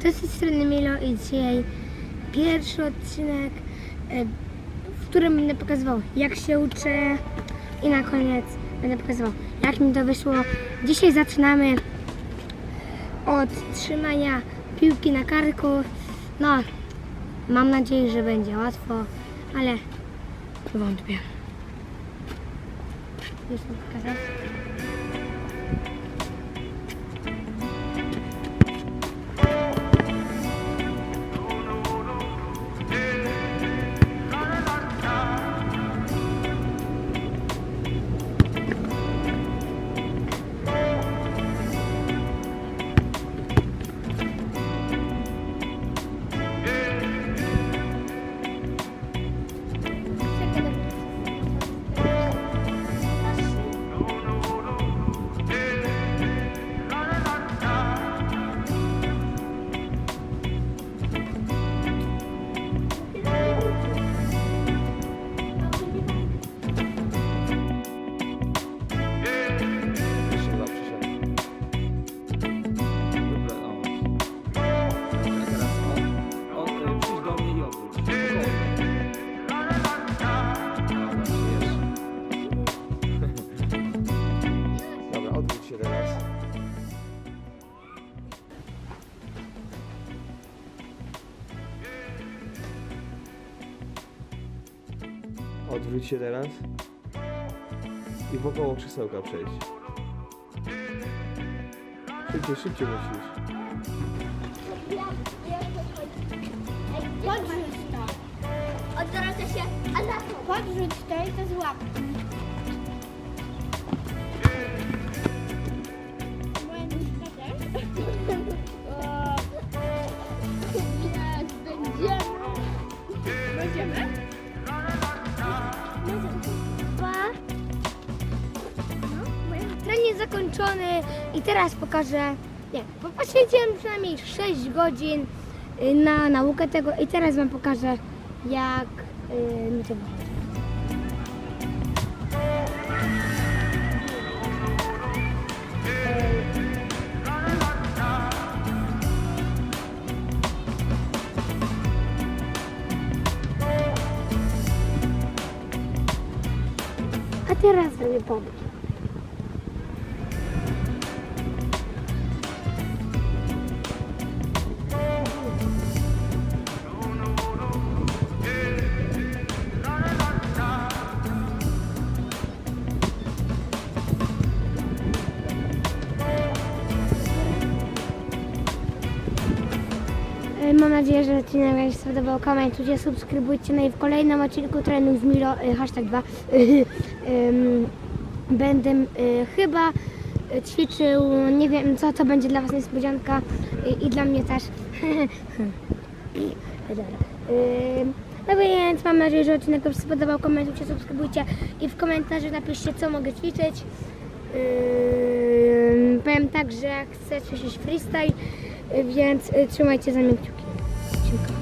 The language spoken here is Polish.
To jest strony Milo i dzisiaj pierwszy odcinek, e, w którym będę pokazywał jak się uczę i na koniec będę pokazywał jak mi to wyszło. Dzisiaj zaczynamy od trzymania piłki na karku. No, mam nadzieję, że będzie łatwo, ale wątpię. Już mi pokazać. Odwróć się teraz i wokoło krzesełka przejść. Szybciej, szybciej musisz. Podrzuć to. Odwraca się, a za to. Podrzuć to i to złap. Zakończony i teraz pokażę. Nie, poświęciłem przynajmniej 6 godzin y, na naukę tego i teraz Wam pokażę, jak y, mi to wychodzi. A teraz zrobię pomysł. Mam nadzieję, że odcinek Wam się spodobał. Komentujcie, subskrybujcie. No i w kolejnym odcinku trening z Milo, y, hashtag 2, ym, będę chyba ćwiczył, nie wiem co, to będzie dla Was niespodzianka i dla mnie też. No więc mam nadzieję, że odcinek Wam się spodobał. Komentujcie, subskrybujcie i w komentarzu napiszcie, co mogę ćwiczyć. Powiem tak, że chcę ćwiczyć freestyle, więc y, trzymajcie za mnie kciuki. Dziękuję.